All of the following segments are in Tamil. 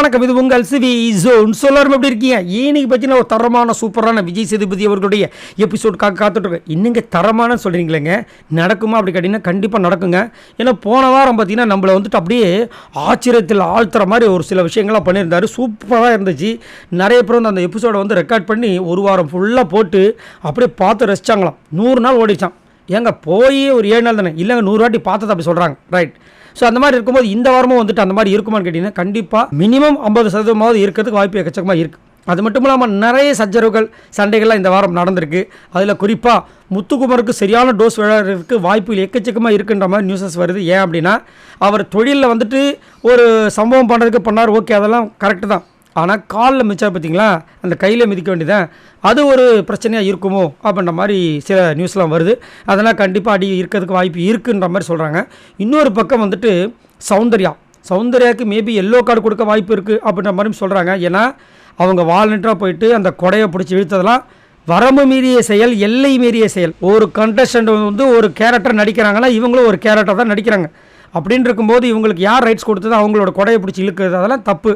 வணக்கம் இது உங்கள் சிவி ஜோன். சொல்லாரும் எப்படி இருக்கீங்க? இன்னைக்கு பற்றின ஒரு தரமான சூப்பரான விஜய் சேதுபதி அவர்களுடைய எபிசோடுக்காக காத்துட்ருக்கோம். இன்னுங்க தரமான சொல்கிறீங்களேங்க நடக்குமா அப்படி கேட்டிங்கன்னா கண்டிப்பாக நடக்குங்க. ஏன்னா போன வாரம் பார்த்தீங்கன்னா நம்மளை வந்துட்டு அப்படியே ஆச்சரியத்தில் ஆழ்த்துற மாதிரி ஒரு சில விஷயங்கள்லாம் பண்ணியிருந்தாரு. சூப்பராக இருந்துச்சு. நிறைய பேர் வந்து அந்த எபிசோடை வந்து ரெக்கார்ட் பண்ணி ஒரு வாரம் ஃபுல்லாக போட்டு அப்படியே பார்த்து ரசிச்சாங்களாம். நூறு நாள் ஓடிச்சான் ஏங்க போய் ஒரு ஏழு நாள் தானே? இல்லைங்க நூறு வாட்டி பார்த்தது அப்படி சொல்கிறாங்க ரைட் ஸோ அந்த மாதிரி இருக்கும்போது இந்த வாரமும் வந்துட்டு அந்த மாதிரி இருக்குமான்னு கேட்டிங்கன்னா கண்டிப்பாக மினிமம் ஐம்பது சதவீதமாவது இருக்கிறதுக்கு வாய்ப்பு எக்கச்சக்கமாக இருக்குது அது மட்டும் இல்லாமல் நிறைய சச்சரவுகள் சண்டைகள்லாம் இந்த வாரம் நடந்திருக்கு. அதில் குறிப்பாக முத்துக்குமருக்கு சரியான டோஸ் விளையாடுறதுக்கு வாய்ப்புகள் எக்கச்சக்கமாக இருக்குன்ற மாதிரி நியூஸஸ் வருது. ஏன் அப்படின்னா அவர் தொழிலில் வந்துட்டு ஒரு சம்பவம் பண்ணுறதுக்கு பண்ணார். ஓகே அதெல்லாம் கரெக்டு தான். ஆனால் காலில் மிச்சம் பார்த்தீங்களா அந்த கையில் மிதிக்க வேண்டியதான் அது ஒரு பிரச்சனையாக இருக்குமோ? அப்படின்ற மாதிரி சில நியூஸ்லாம் வருது. அதெல்லாம் கண்டிப்பாக அடி இருக்கிறதுக்கு வாய்ப்பு இருக்குன்ற மாதிரி சொல்கிறாங்க இன்னொரு பக்கம் வந்துட்டு சௌந்தர்யா. சௌந்தர்யாவுக்கு மேபி எல்லோ கார்டு கொடுக்க வாய்ப்பு இருக்குது அப்படின்ற மாதிரி சொல்கிறாங்க ஏன்னா அவங்க வாலண்டியராக போயிட்டு அந்த கொடையை பிடிச்சி இழுத்ததெல்லாம் வரம்பு மீறிய செயல் எல்லை மீறிய செயல். ஒரு கண்டஸ்டன்ட் வந்து ஒரு கேரக்டர் நடிக்கிறாங்கன்னா இவங்களும் ஒரு கேரக்டர் தான் நடிக்கிறாங்க. அப்படின்னு இருக்கும்போது இவங்களுக்கு யார் ரைட்ஸ் கொடுத்ததோ அவங்களோட கொடையை பிடிச்சி இழுக்கிறது அதெல்லாம் தப்பு.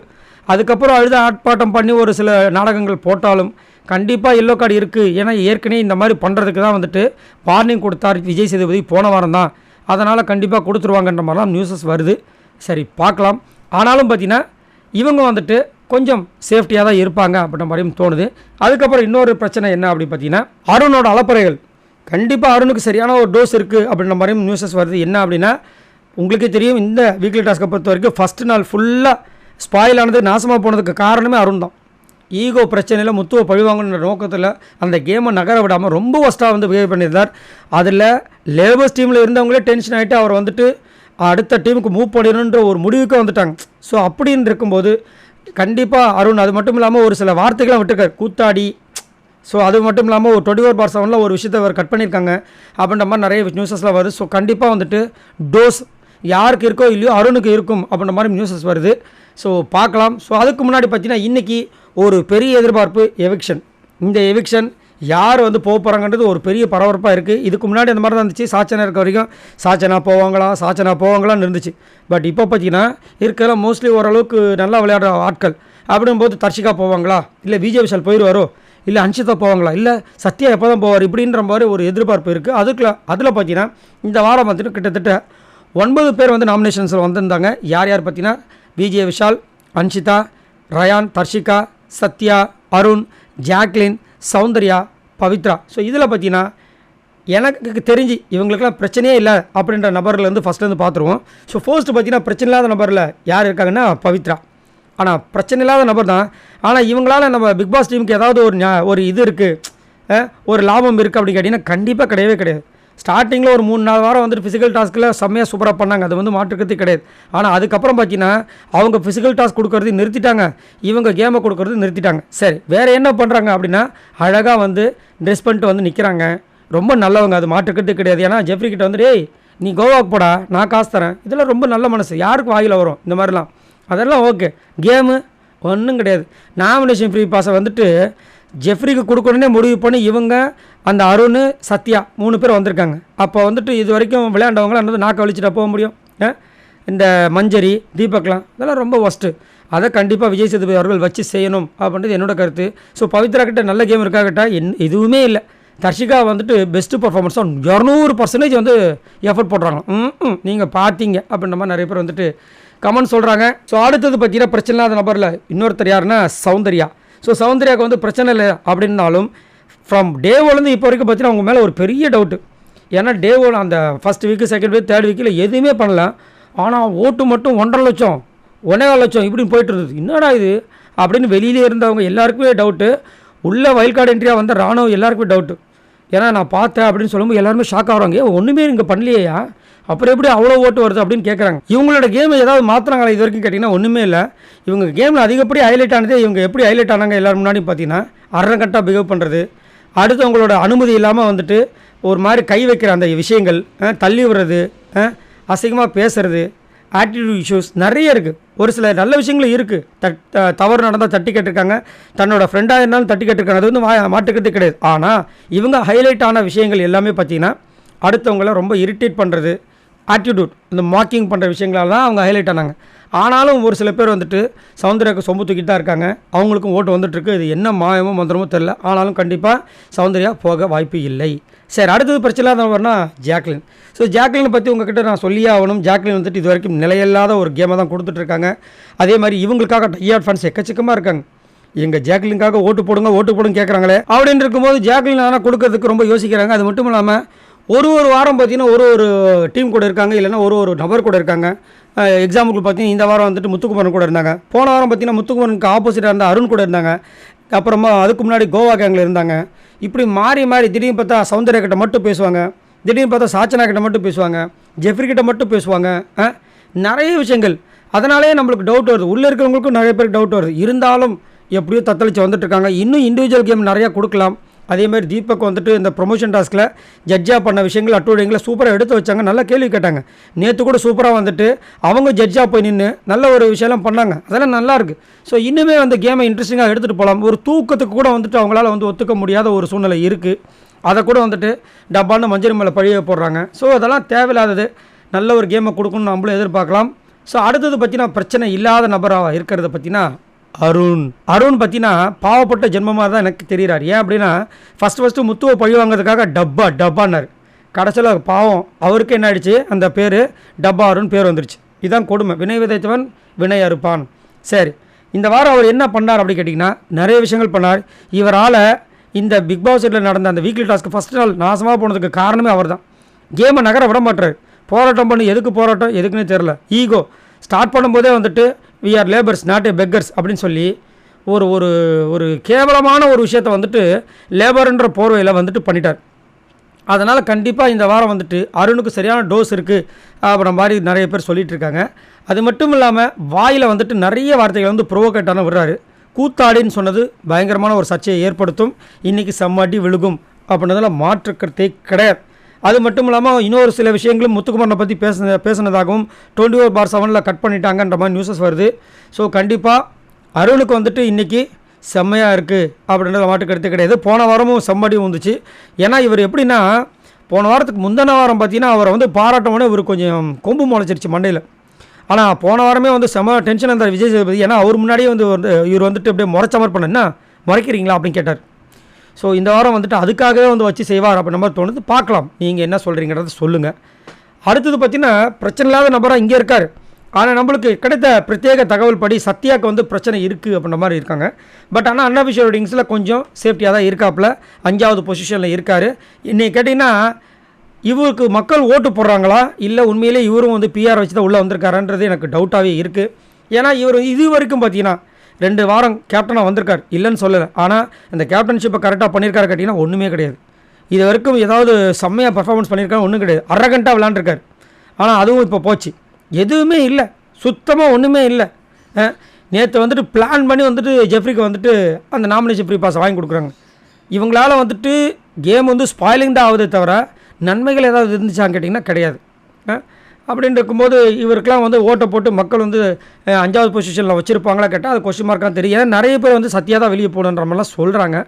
அதுக்கப்புறம் அழுத ஆட்பாட்டம் பண்ணி ஒரு சில நாடகங்கள் போட்டாலும் கண்டிப்பாக எல்லோ கார்டு இருக்குது ஏன்னா ஏற்கனவே இந்த மாதிரி பண்ணுறதுக்கு தான் வந்துட்டு வார்னிங் கொடுத்தார் விஜய் சேதுபதி. போன வாரம் தான். அதனால் கண்டிப்பாக கொடுத்துருவாங்கன்ற மாதிரிலாம் நியூஸஸ் வருது. சரி பார்க்கலாம். ஆனாலும் பார்த்தீங்கன்னா இவங்க வந்துட்டு கொஞ்சம் சேஃப்டியாக தான் இருப்பாங்க அப்படின்ற மாதிரியும் தோணுது. அதுக்கப்புறம் இன்னொரு பிரச்சனை என்ன அப்படின்னு பார்த்தீங்கன்னா அருணோட அலப்பறைகள். கண்டிப்பாக அருணுக்கு சரியான ஒரு டோஸ் இருக்குது அப்படின்ற மாதிரியும் நியூஸஸ் வருது. என்ன அப்படின்னா உங்களுக்கே தெரியும் இந்த வீக்லி டாஸ்க்கை பொறுத்த வரைக்கும் ஃபஸ்ட்டு நாள் ஃபுல்லாக ஸ்பாயில் ஆனது நாசமாக போனதுக்கு காரணமே அருண் தான் ஈகோ பிரச்சனையில் முத்துவை பழிவாங்கன்ற நோக்கத்தில் அந்த கேமை நகர விடாமல் ரொம்ப ஒஸ்ட்டாக வந்து பிஹேவ் பண்ணியிருந்தார். அதில் லேபர்ஸ் டீமில் இருந்தவங்களே டென்ஷன் ஆகிட்டு அவர் வந்துட்டு அடுத்த டீமுக்கு மூவ் பண்ணிடணுன்ற ஒரு முடிவுக்கு வந்துட்டாங்க. ஸோ அப்படின்னு இருக்கும்போது கண்டிப்பாக அருண் அது மட்டும் இல்லாமல் ஒரு சில வார்த்தைகளாக விட்டுருக்கார். கூத்தாடி. ஸோ அது மட்டும் இல்லாமல் ஒரு டுவெண்ட்டி ஃபோர் பார் செவனில் ஒரு விஷயத்தை அவர் கட் பண்ணியிருக்காங்க. அப்படின்ற மாதிரி நிறைய நியூஸஸ்லாம் வருது. ஸோ கண்டிப்பாக வந்துட்டு டோஸ் யாருக்கு இருக்கோ இல்லையோ அருணுக்கு இருக்கும் அப்படின்ற மாதிரி நியூஸஸ் வருது. ஸோ பார்க்கலாம். ஸோ அதுக்கு முன்னாடி பார்த்தீங்கன்னா இன்றைக்கி ஒரு பெரிய எதிர்பார்ப்பு எவிக்ஷன் இந்த எவிக்ஷன் யார் வந்து போக போகிறாங்கன்றது ஒரு பெரிய பரபரப்பாக இருக்குது இதுக்கு முன்னாடி அந்த மாதிரி தான் இருந்துச்சு. சாச்சனா இருக்க வரைக்கும் சாச்சனா போவாங்களா சாச்சனா போவாங்களான்னு இருந்துச்சு. பட் இப்போ பார்த்தீங்கன்னா இருக்கிற மோஸ்ட்லி ஓரளவுக்கு நல்லா விளையாடுற ஆட்கள். அப்படிங்கும்போது தர்ஷிகா போவாங்களா? இல்லை விஜய் விஷால் போயிடுவாரோ இல்லை அன்ஷிதா போவாங்களா? இல்லை சத்யா எப்போ தான் போவார்? இப்படின்ற மாதிரி ஒரு எதிர்பார்ப்பு இருக்குது அதுக்குள்ள அதில் பார்த்தீங்கன்னா இந்த வாரம் பார்த்துட்டு கிட்டத்தட்ட ஒன்பது பேர் வந்து நாமினேஷன்ஸில் வந்திருந்தாங்க. யார் யார் பார்த்தீங்கன்னா VJ Vishal Anshitha Rayan Darshika Sathya Arun Jacqueline Soundarya Pavithra. So இதில் பார்த்தீங்கன்னா எனக்கு தெரிஞ்சு இவங்களுக்கெல்லாம் பிரச்சனையே இல்லை அப்படின்ற நபர்லேருந்து ஃபஸ்ட்லேருந்து பார்த்துருவோம். ஸோ ஃபர்ஸ்ட் பார்த்தீங்கன்னா பிரச்சனை இல்லாத நபரில் யார் இருக்காங்கன்னா பவித்ரா. ஆனால் பிரச்சனை இல்லாத நபர் தான். ஆனால் இவங்களால நம்ம பிக் பாஸ் டீமுக்கு ஏதாவது ஒரு ஒரு இது இருக்குது ஒரு லாபம் இருக்குது அப்படின்னு கேட்டிங்கன்னா கண்டிப்பாக கிடையவே கிடையாது. ஸ்டார்டிங்கில் ஒரு மூணு நாலு வாரம் வந்துட்டு ஃபிசிக்கல் டாஸ்க்கில் செம்மையாக சூப்பராக பண்ணாங்க. அது வந்து மாற்றுக்கிறது கிடையாது. ஆனால் அதுக்கப்புறம் பார்த்தீங்கன்னா அவங்க ஃபிசிக்கல் டாஸ்க் கொடுக்கறது நிறுத்திட்டாங்க. இவங்க கேமை கொடுக்கறது நிறுத்திட்டாங்க. சரி வேறு என்ன பண்ணுறாங்க அப்படின்னா அழகாக வந்து ட்ரெஸ் பண்ணிட்டு வந்து நிற்கிறாங்க ரொம்ப நல்லவங்க. அது மாற்றுக்கிறது கிடையாது. ஏன்னா ஜெஃப்ரி கிட்ட வந்துட்டு ஏய் நீ கோவாக்கு போடா நான் காசு தரேன். இதெல்லாம் ரொம்ப நல்ல மனசு. யாருக்கு வாயில் வரும் இந்த மாதிரிலாம். அதெல்லாம் ஓகே கேமு ஒன்றும் கிடையாது. நாமினேஷன் ஃப்ரீ பாஸை வந்துட்டு ஜெஃப்ரிக்கு கொடுக்கணுன்னே முடிவு பண்ணி இவங்க அந்த அருண் சத்யா மூணு பேர் வந்திருக்காங்க. அப்போ வந்துட்டு இது வரைக்கும் விளையாண்டவங்களாம் என்னது நாக்க வலிச்சுட்டா போக முடியும்? இந்த மஞ்சரி தீபக்லாம் இதெல்லாம் ரொம்ப ஒஸ்ட்டு அதை கண்டிப்பாக விஜய் சேதுபதி அவர்கள் வச்சு செய்யணும் அப்படின்றது என்னோட கருத்து. ஸோ பவித்ரா கிட்ட நல்ல கேம் இருக்காகிட்ட என் எதுவுமே இல்லை. தர்ஷிகா வந்துட்டு பெஸ்ட்டு பர்ஃபார்மன்ஸ் தான். இரநூறு பர்சன்டேஜ் வந்து எஃபர்ட் போடுறாங்க. ம் நீங்கள் பார்த்தீங்க அப்படின்ற மாதிரி நிறைய பேர் வந்துட்டு கமெண்ட் சொல்கிறாங்க ஸோ அடுத்தது பார்த்தீங்கன்னா பிரச்சனை இல்லாத நபரில் இன்னொருத்தர் யாருன்னா சௌந்தர்யா. ஸோ சௌந்தர்யாவுக்கு வந்து பிரச்சனை இல்லை அப்படின்னாலும் ஃப்ரம் டே ஒன்லேருந்து இப்போ வரைக்கும் பார்த்தீங்கன்னா அவங்க மேலே ஒரு பெரிய டவுட்டு ஏன்னா டே ஒன் அந்த first week second week third வீக்கில் எதுவுமே பண்ணல. ஆனால் ஓட்டு மட்டும் ஒன்றரை லட்சம் ஒன்றே லட்சம் இப்படின்னு போயிட்டு இருந்தது. என்னடா இது? அப்படின்னு வெளியிலே இருந்தவங்க எல்லாருக்குமே டவுட்டு உள்ளே வயல் கார்டு என்ட்ரியாக வந்த ராணுவம் எல்லாருக்குமே டவுட்டு ஏன்னா நான் பார்த்தேன் அப்படின்னு சொல்லும்போது எல்லாருமே ஷாக் ஆகிறாங்க. ஒன்றுமே இங்கே பண்ணலையா அப்புறம் எப்படி அவ்வளோ ஓட்டு வருது அப்படின்னு கேட்குறாங்க இவங்களோட கேம் ஏதாவது மாற்றுறாங்களா இது வரைக்கும் கேட்டிங்கன்னா ஒன்றுமே இல்லை. இவங்க கேமில் அதிகப்படி ஹைலைட் ஆனதே இவங்க எப்படி ஹைலைட் ஆனாங்க எல்லோரும் முன்னாடி பார்த்தீங்கன்னா அரங்கட்டாக பிஹேவ் பண்ணுறது அடுத்தவங்களோட அனுமதி இல்லாமல் வந்துட்டு ஒரு மாதிரி கை வைக்கிற அந்த விஷயங்கள் தள்ளி விடுறது அசிங்கமாக பேசுறது ஆட்டிடியூட் இஷ்யூஸ் நிறைய இருக்குது ஒரு சில நல்ல விஷயங்களும் இருக்குது தட் த- தவறு நடந்தால் தட்டி கேட்டிருக்காங்க. தன்னோட ஃப்ரெண்டாக இருந்தாலும் தட்டி கேட்டிருக்காங்க. அது வந்து மா மாட்டுக்கிறது கிடையாது. ஆனால் இவங்க ஹைலைட் ஆன விஷயங்கள் எல்லாமே பார்த்தீங்கன்னா அடுத்தவங்கள ரொம்ப இரிட்டேட் பண்ணுறது ஆட்டிடியூட் இந்த மாக்கிங் பண்ணுற விஷயங்களெல்லாம் தான் அவங்க ஹைலைட் ஆனாங்க. ஆனாலும் ஒரு சில பேர் வந்துட்டு சௌந்தர்யாவுக்கு சொம்பு தூக்கிட்டு தான் இருக்காங்க. அவங்களுக்கும் ஓட்டு வந்துட்டுருக்கு. இது என்ன மாயமோ மந்திரமோ தெரில ஆனாலும் கண்டிப்பாக சௌந்தர்யா போக வாய்ப்பு இல்லை. சரி அடுத்தது பிரச்சனை இல்லாதவர்னா ஜாக்லின். ஸோ ஜாக்லினை பற்றி உங்ககிட்ட நான் சொல்லியே ஆகணும். ஜாக்லின் வந்துட்டு இது வரைக்கும் நிலையில்லாத ஒரு கேமை தான் கொடுத்துட்ருக்காங்க அதே மாதிரி இவங்களுக்காக டையார்ட் ஃபேன்ஸ் எக்கச்சக்கமாக இருக்காங்க. எங்கள் ஜாக்லினுக்காக ஓட்டு போடுங்க ஓட்டு போடுங்க கேட்குறாங்களே அப்படின்னு இருக்கும்போது ஜாக்லின் ஆனால் கொடுக்கறதுக்கு ரொம்ப யோசிக்கிறாங்க. அது மட்டும் இல்லாமல் ஒரு ஒரு வாரம் பார்த்தீங்கன்னா ஒரு ஒரு டீம் கூட இருக்காங்க இல்லைன்னா ஒரு ஒரு நபர் கூட இருக்காங்க. எக்ஸாம்பிள் பார்த்தீங்கன்னா இந்த வாரம் வந்துட்டு முத்துக்குமரன் கூட இருந்தாங்க. போன வாரம் பார்த்தீங்கன்னா முத்துக்குமரனுக்கு ஆப்போசிட்டாக இருந்த அருண் கூட இருந்தாங்க. அப்புறமா அதுக்கு முன்னாடி கோவா கேங்கில் இருந்தாங்க. இப்படி மாறி மாறி திடீர்னு பார்த்தா சௌந்தர்யா கிட்ட மட்டும் பேசுவாங்க. திடீர்னு பார்த்தா சாச்சனா கிட்ட மட்டும் பேசுவாங்க. ஜெஃப்ரி கிட்ட மட்டும் பேசுவாங்க. நிறைய விஷயங்கள். அதனாலேயே நம்மளுக்கு டவுட் வருது. உள்ளே இருக்கிறவங்களுக்கும் நிறைய பேருக்கு டவுட் வருது. இருந்தாலும் எப்படியோ தத்தளிச்சு வந்துட்டு இருக்காங்க. இன்னும் இண்டிவிஜுவல் கேம் நிறையா கொடுக்கலாம். அதே மாதிரி தீபக் வந்துட்டு இந்த ப்ரொமோஷன் டாஸ்கில் ஜட்ஜாக பண்ண விஷயங்கள் அட்டூழியங்களை சூப்பராக எடுத்து வச்சாங்க. நல்லா கேள்வி கேட்டாங்க. நேற்று கூட சூப்பராக வந்துட்டு அவங்க ஜட்ஜாக போய் நின்று நல்ல ஒரு விஷயம்லாம் பண்ணாங்க. அதெல்லாம் நல்லாயிருக்கு ஸோ இன்னுமே அந்த கேமை இன்ட்ரெஸ்டிங்காக எடுத்துகிட்டு போகலாம் ஒரு தூக்கத்துக்கு கூட வந்துட்டு அவங்களால வந்து ஒத்துக்க முடியாத ஒரு சூழ்நிலை இருக்குது அதை கூட வந்துட்டு டப்பான்னு மஞ்சள் மேலே பழிய போடுறாங்க. ஸோ அதெல்லாம் தேவையில்லாதது. நல்ல ஒரு கேமை கொடுக்கணும்னு நம்மளும் எதிர்பார்க்கலாம். ஸோ அடுத்தது பற்றினா பிரச்சனை இல்லாத நபராக இருக்கிறத பற்றினா அருண். அருண் பார்த்தீங்கன்னா பாவப்பட்ட ஜென்மமாக தான் எனக்கு தெரிகிறார் ஏன் அப்படின்னா ஃபஸ்ட்டு ஃபஸ்ட்டு முத்துவை பழி வாங்கிறதுக்காக டப்பா டப்பான்னார். கடைசியில் பாவம் அவருக்கு என்ன ஆயிடுச்சு? அந்த பேர் டப்பா அருண் பேர் வந்துருச்சு. இதுதான் கொடுமை. வினை விதைத்தவன் வினை அறுப்பான் சரி இந்த வாரம் அவர் என்ன பண்ணார் அப்படின்னு கேட்டிங்கன்னா நிறைய விஷயங்கள் பண்ணார். இவரால் இந்த பிக் பாஸ் வீட்டில் நடந்த அந்த வீக்லி டாஸ்க்கு ஃபஸ்ட் நாள் நாசமாக போனதுக்கு காரணமே அவர் தான் கேமை நகர விட மாட்டார். போராட்டம் பண்ணி எதுக்கு போராட்டம் எதுக்குன்னு தெரில ஈகோ ஸ்டார்ட் பண்ணும்போதே வந்துட்டு we are labours not a beggars அப்படின்னு சொல்லி ஒரு ஒரு ஒரு கேவலமான ஒரு விஷயத்தை வந்துட்டு லேபர்ன்ற போர்வையில் வந்துட்டு பண்ணிட்டார். அதனால் கண்டிப்பாக இந்த வாரம் வந்துட்டு அருணுக்கு சரியான டோஸ் இருக்குது அப்புறம் மாதிரி நிறைய பேர் சொல்லிகிட்டு இருக்காங்க. அது மட்டும் இல்லாமல் வாயில் வந்துட்டு நிறைய வார்த்தைகள் வந்து ப்ரோவோகேட்டான விடுறாரு. கூத்தாடின்னு சொன்னது பயங்கரமான ஒரு சர்ச்சையை ஏற்படுத்தும். இன்றைக்கி செம்மாட்டி விழுகும் அப்படின்றதுல மாற்றுக்கிறதே கிடையாது. அது மட்டும் இல்லாமல் இன்னொரு சில விஷயங்களும் முத்துக்குமரனை பற்றி பேச பேசினதாகவும் டுவெண்ட்டி ஃபோர் பார் செவனில் கட் பண்ணிட்டாங்கன்ற மாதிரி நியூஸஸ் வருது. ஸோ கண்டிப்பாக அருணுக்கு வந்துட்டு இன்றைக்கி செம்மையாக இருக்குது அப்படின்றத மாட்டு கருத்து கிடையாது. போன வாரமும் செம்மடியும் வந்துச்சு. ஏன்னா இவர் எப்படின்னா போன வாரத்துக்கு முந்தின வாரம் பார்த்தீங்கன்னா அவரை வந்து பாராட்டமுடனே இவர் கொஞ்சம் கொம்பு முளைச்சிருச்சு மண்டையில். ஆனால் போன வாரமே வந்து செம டென்ஷன் இருந்தார் விஜய் சேதுபதி. ஏன்னா அவர் முன்னாடியே வந்து இவர் வந்துட்டு அப்படியே முறைச்சமர் மாதிரி என்ன முறைக்கிறீங்களா அப்படின்னு கேட்டார். ஸோ இந்த வாரம் வந்துட்டு அதுக்காகவே வந்து வச்சு செய்வார் அப்போ நம்பர் தோணுது பார்க்கலாம். நீங்கள் என்ன சொல்கிறீங்கிறத சொல்லுங்கள் அடுத்தது பார்த்தீங்கன்னா பிரச்சனை இல்லாத நபராக இங்கே இருக்கார். ஆனால் நம்மளுக்கு கிடைத்த பிரத்யேக தகவல் படி சத்யாவுக்கு வந்து பிரச்சனை இருக்குது அப்படின்ற மாதிரி இருக்காங்க. பட் ஆனால் அண்ணாபிஷேக் வெட்டிங்ஸில் கொஞ்சம் சேஃப்டியாக தான் இருக்காப்புல. அஞ்சாவது பொசிஷனில் இருக்கார். இன்னைக்கு கேட்டிங்கன்னா இவருக்கு மக்கள் ஓட்டு போடுறாங்களா? இல்லை உண்மையிலே இவரும் வந்து பிஆர் வச்சு தான் உள்ளே வந்திருக்காரன்றது எனக்கு டவுட்டாகவே இருக்குது ஏன்னா இவர் இது வரைக்கும் பார்த்தீங்கன்னா ரெண்டு வாரம் கேப்டனாக வந்திருக்கார். இல்லைன்னு சொல்லலை. ஆனால் அந்த கேப்டன்ஷிப்பை கரெக்டாக பண்ணியிருக்காரு கேட்டிங்கன்னா ஒன்றுமே கிடையாது. இது வரைக்கும் ஏதாவது செம்மையாக பர்ஃபார்மன்ஸ் பண்ணியிருக்காரு ஒன்றும் கிடையாது. அரகண்டாக விளாண்டுருக்கார். ஆனால் அதுவும் இப்போ போச்சு. எதுவுமே இல்லை. சுத்தமாக ஒன்றுமே இல்லை. நேற்று வந்துட்டு பிளான் பண்ணி வந்துட்டு ஜெஃப்ரிக்கு வந்துட்டு அந்த நாமினேஷன் ஃப்ரீ பாஸ் வாங்கி கொடுக்குறாங்க. இவங்களால வந்துட்டு கேம் வந்து ஸ்பாயிலிங் தான் ஆகுதே தவிர நன்மைகள் ஏதாவது இருந்துச்சான்னு கேட்டிங்கன்னா கிடையாது. அப்படின்னு இருக்கும்போது இவருக்கெலாம் வந்து ஓட்டை போட்டு மக்கள் வந்து அஞ்சாவது பொசிஷனில் வச்சுருப்பாங்களா கேட்டால் அது கொஸ்டின் மார்க்காக தெரியும் ஏன்னா நிறைய பேர் வந்து சத்தியாக தான் வெளியே போகணுன்ற மாதிரிலாம் சொல்கிறாங்க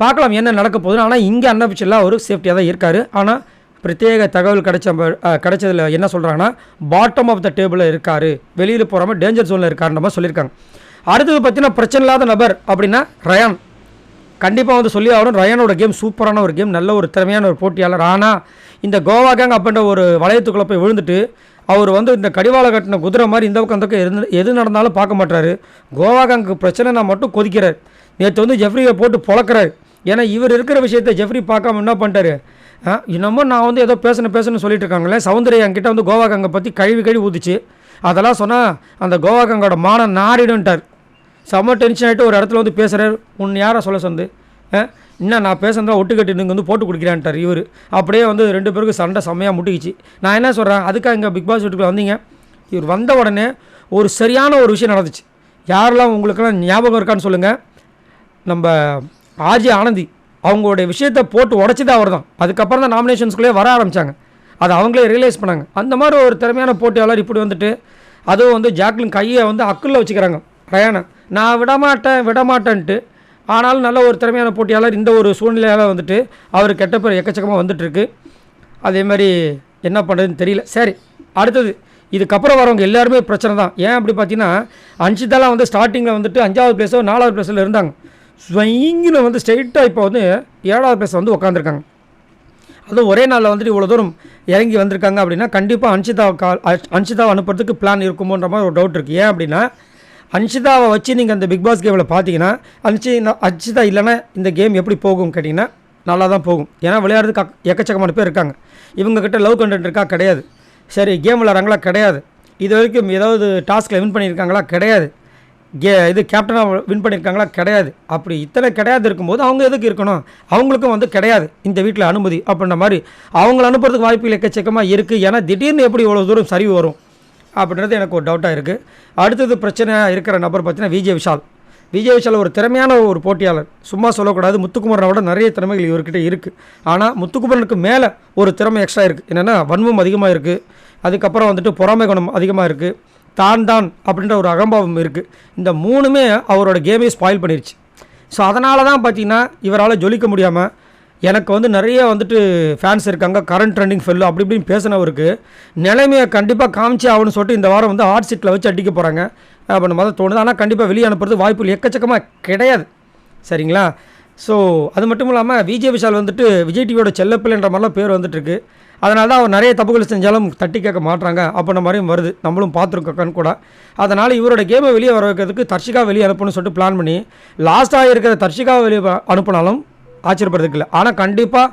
பார்க்கலாம் என்ன நடக்க போகுதுன்னு. ஆனால் இங்கே அன்னபிச்சலில் அவர் சேஃப்டியாக தான் இருக்கார். ஆனால் பிரத்யேக தகவல் கிடைச்ச கிடைச்சதில் என்ன சொல்கிறாங்கன்னா பாட்டம் ஆஃப் த டேபிளில் இருக்கார். வெளியில் போகிறாமல் டேஞ்சர் ஜோனில் இருக்காருன்ற மாதிரி சொல்லியிருக்காங்க. அடுத்தது பார்த்தீங்கன்னா பிரச்சனை இல்லாத நபர் அப்படின்னா ரயான். கண்டிப்பாக வந்து சொல்லி ஆகணும். ரயானோட கேம் சூப்பரான ஒரு கேம் நல்ல ஒரு திறமையான ஒரு போட்டியாளர். ஆனால் இந்த கோவா கேங் அப்படின்ற ஒரு வளையத்துக்குள்ளே போய் விழுந்துட்டு அவர் வந்து இந்த கடிவாள கட்டின குதிரை மாதிரி இந்த பக்கம் அந்த பக்கம் இருந்து எது நடந்தாலும் பார்க்க மாட்டாரு கோவா கேங்க்கு பிரச்சனைனா மட்டும் கொதிக்கிறார். நேற்று வந்து ஜெஃப்ரியை போட்டு பொழக்கிறார். ஏன்னா இவர் இருக்கிற விஷயத்த ஜெஃப்ரி பார்க்காம என்ன பண்ணிட்டாரு? இன்னமும் நான் வந்து ஏதோ பேசணும் பேசணும்னு சொல்லிட்டு இருக்காங்களே சௌந்தர்யா என்கிட்ட வந்து கோவா கங்கை பற்றி கழுவி கழுவி ஊதிச்சு. அதெல்லாம் சொன்னால் அந்த கோவா கங்கோட மானம் நாரிடுன்ட்டார் செம்ம டென்ஷன் ஆகிட்டு ஒரு இடத்துல வந்து பேசுகிறார் உன் யாரை சொல்ல சொந்து இன்னும் நான் பேசுனதா ஒட்டுக்கட்டு கட்டி நீங்கள் வந்து போட்டு கொடுக்குறான்ட்டார் இவர். அப்படியே வந்து ரெண்டு பேருக்கு சண்டை செம்மையாக முட்டிக்கிச்சு. நான் என்ன சொல்கிறேன் அதுக்காக இங்கே பிக் பாஸ் வீட்டுக்குள்ள வந்தீங்க. இவர் வந்த உடனே ஒரு சரியான ஒரு விஷயம் நடந்துச்சு. யாரெல்லாம் உங்களுக்கெல்லாம் ஞாபகம் இருக்கான்னு சொல்லுங்கள் நம்ம ஆர்ஜி ஆனந்தி அவங்களுடைய விஷயத்தை போட்டு உடச்சது அவர் தான் அதுக்கப்புறம் தான் நாமினேஷன்ஸ்குள்ளே வர ஆரம்பித்தாங்க அதை அவங்களே ரியலைஸ் பண்ணாங்க. அந்த மாதிரி ஒரு திறமையான போட்டியாளர் இப்படி வந்துட்டு அதுவும் வந்து ஜாக்லின் கையை வந்து அக்குள்ள வச்சுக்கிறாங்க. ரயானை. நான் விடமாட்டேன் விடமாட்டேன்ட்டு. ஆனாலும் நல்ல ஒரு திறமையான போட்டியாளர் இந்த ஒரு சூழ்நிலையால் வந்துட்டு அவர் கெட்ட பேர் எக்கச்சக்கமாக வந்துட்டுருக்கு. அதே மாதிரி என்ன பண்ணுறதுன்னு தெரியல. சரி அடுத்தது. இதுக்கப்புறம் வரவங்க எல்லாருமே பிரச்சனை தான். ஏன் அப்படி பார்த்தீங்கன்னா அன்ஷிதாலாம் வந்து ஸ்டார்டிங்கில் வந்துட்டு அஞ்சாவது பிளேஸோ நாலாவது பிளேஸில் இருந்தாங்க. ஸ்வைங்கில் வந்து ஸ்ட்ரைட்டாக இப்போ வந்து ஏழாவது பிளேஸ் வந்து உட்காந்துருக்காங்க அதுவும் ஒரே நாளில் வந்துட்டு இவ்வளோ தூரம் இறங்கி வந்திருக்காங்க அப்படின்னா கண்டிப்பாக அன்ஷிதா கால் அன்ஷிதாவை அனுப்புறதுக்கு பிளான் இருக்குமோன்ற மாதிரி ஒரு டவுட் இருக்குது ஏன் அப்படின்னா அன்ஷிதாவை வச்சு நீங்கள் அந்த பிக் பாஸ் கேமில் பார்த்தீங்கன்னா அன்ஷி அன்ஷிதா இல்லைன்னா இந்த கேம் எப்படி போகும் கேட்டிங்கன்னா நல்லா தான் போகும். ஏன்னா விளையாடுறதுக்கு அக்- எக்கச்சக்கமான பேர் இருக்காங்க. இவங்கக்கிட்ட லவ் கண்டென்ட் இருக்கா? கிடையாது. சரி கேம் விளையாடுறாங்களா? கிடையாது. இது வரைக்கும் ஏதாவது டாஸ்கில் வின் பண்ணியிருக்காங்களா? கிடையாது. கே இது கேப்டனாக வின் பண்ணியிருக்காங்களா? கிடையாது. அப்படி இத்தனை கிடையாது இருக்கும்போது அவங்க எதுக்கு இருக்கணும்? அவங்களுக்கும் வந்து கிடையாது. இந்த வீட்டில் அனுமதி அப்படின்ற மாதிரி அவங்கள அனுப்புறதுக்கு வாய்ப்புகள் எக்கச்சக்கமாக இருக்குது ஏன்னா திடீர்னு எப்படி இவ்வளோ தூரம் சரிவு வரும்? அப்படின்றது எனக்கு ஒரு டவுட்டாக இருக்குது அடுத்தது பிரச்சனையாக இருக்கிற நபர் பார்த்தீங்கன்னா விஜய் விஷால். விஜய் விஷால் ஒரு திறமையான ஒரு போட்டியாளர். சும்மா சொல்லக்கூடாது. முத்துக்குமரனை விட நிறைய திறமைகள் இவர்கிட்ட இருக்குது ஆனால் முத்துக்குமரனுக்கு மேலே ஒரு திறமை எக்ஸ்ட்ரா இருக்குது என்னென்னா வன்மம் அதிகமாக இருக்குது அதுக்கப்புறம் வந்துட்டு பொறாமை குணம் அதிகமாக இருக்குது தான் தான் அப்படின்ற ஒரு அகம்பாவம் இருக்குது இந்த மூணுமே அவரோட கேமே ஸ்பாயில் பண்ணிருச்சு. ஸோ அதனால தான் பார்த்தீங்கன்னா இவரால் ஜொலிக்க முடியாமல் எனக்கு வந்து நிறைய வந்துட்டு ஃபேன்ஸ் இருக்காங்க. கரண்ட் ட்ரெண்டிங் ஃபெல்லு அப்படி இப்படின்னு பேசினவருக்கு நிலைமையை கண்டிப்பாக காமிச்சு ஆகணும்னு சொல்லிட்டு இந்த வாரம் வந்து ஹாட் சீட்டில் வச்சு அடிக்க போகிறாங்க அப்படின்னு மாதிரி தோணுது. ஆனால் கண்டிப்பாக வெளியே அனுப்புறது வாய்ப்புகள் எக்கச்சக்கமாக கிடையாது. சரிங்களா? ஸோ அது மட்டும் இல்லாமல் விஜய் விஷால் வந்துட்டு விஜய் டிவியோட செல்லப்பிள்ளைன்ற மாதிரிலாம் பேர் வந்துட்டுருக்கு அதனால தான் அவர் நிறைய தப்புகள் செஞ்சாலும் தட்டி கேட்க மாட்டாங்க அப்படின்ற மாதிரியும் வருது. நம்மளும் பார்த்துருக்கோம் கண் கூட. அதனால் இவரோட கேமை வெளியே வர வைக்கிறதுக்கு தர்ஷிகா வெளியே அனுப்பணும்னு சொல்லிட்டு பிளான் பண்ணி லாஸ்ட்டாக இருக்கிற தர்ஷிகாவை வெளியே அனுப்பினாலும் அனுப்புனாலும் ஆச்சரியப்படுறதுக்கு இல்லை. ஆனால் கண்டிப்பாக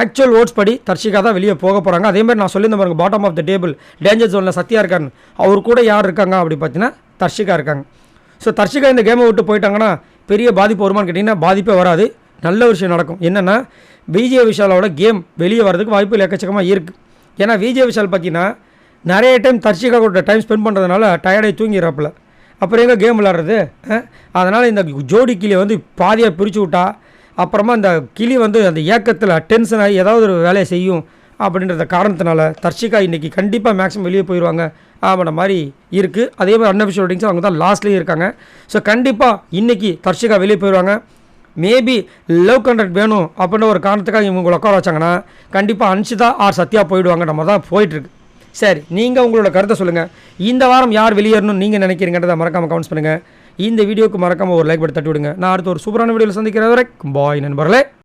ஆக்சுவல் ஓட்ஸ் படி தர்ஷிகா தான் வெளியே போக போகிறாங்க அதே மாதிரி நான் சொல்லியிருந்த பாருங்க bottom of the table danger ஜோனில் சத்யா இருக்காருன்னு. அவர் கூட யார் இருக்காங்க அப்படி பார்த்தீங்கன்னா தர்ஷிகா இருக்காங்க. ஸோ தர்ஷிகா இந்த கேமை விட்டு போயிட்டாங்கன்னா பெரிய பாதிப்பு வருமான்னு கேட்டிங்கன்னா பாதிப்பே வராது. நல்ல விஷயம் நடக்கும். என்னென்னா விஜய் விஷாலோட கேம் வெளியே வர்றதுக்கு வாய்ப்புகள் எக்கச்சக்கமாக இருக்குது ஏன்னா விஜய் விஷால் பார்த்தீங்கன்னா நிறைய டைம் தர்ஷிகா கூட டைம் ஸ்பெண்ட் பண்ணுறதுனால டயர்டாகி தூங்கிடுறாப்புல. அப்புறம் எங்கே கேம் விளாட்றது அதனால் இந்த ஜோடி கிளியை வந்து பாதியாக பிரித்து விட்டா அப்புறமா அந்த கிளி வந்து அந்த ஏக்கத்தில் டென்ஷன் ஆகி ஏதாவது ஒரு வேலையை செய்யும் அப்படின்றத காரணத்தினால தர்ஷிகா இன்றைக்கி கண்டிப்பாக மேக்ஸிமம் வெளியே போயிடுவாங்க அப்படின்ற மாதிரி இருக்குது அதே மாதிரி அன்அஃபிஷியல் வெட்டிங்ஸ் அவங்க தான் லாஸ்ட்லேயும் இருக்காங்க. ஸோ கண்டிப்பாக இன்றைக்கி தர்ஷிகா வெளியே போயிடுவாங்க மேபி லவ் கண்டக்ட் வேணும் அப்படின்ற ஒரு காரணத்துக்காக இவங்க உட்கார வச்சாங்கன்னா கண்டிப்பாக அன்ஷிதா ஆர் சத்யா போயிடுவாங்க. நம்ம தான் போயிட்டுருக்கு சரி நீங்கள் உங்களோட கருத்தை சொல்லுங்கள் இந்த வாரம் யார் வெளியேறணும்னு நீங்கள் நினைக்கிறீங்கன்றதை மறக்காமல் கமெண்ட்ஸ் பண்ணுங்கள் இந்த வீடியோக்கு மறக்காமல் ஒரு லைக் பட்டு தட்டி விடுங்க. நான் அடுத்த ஒரு சூப்பரான வீடியோவில் சந்திக்கிற வரை பாய் நண்பர்களே.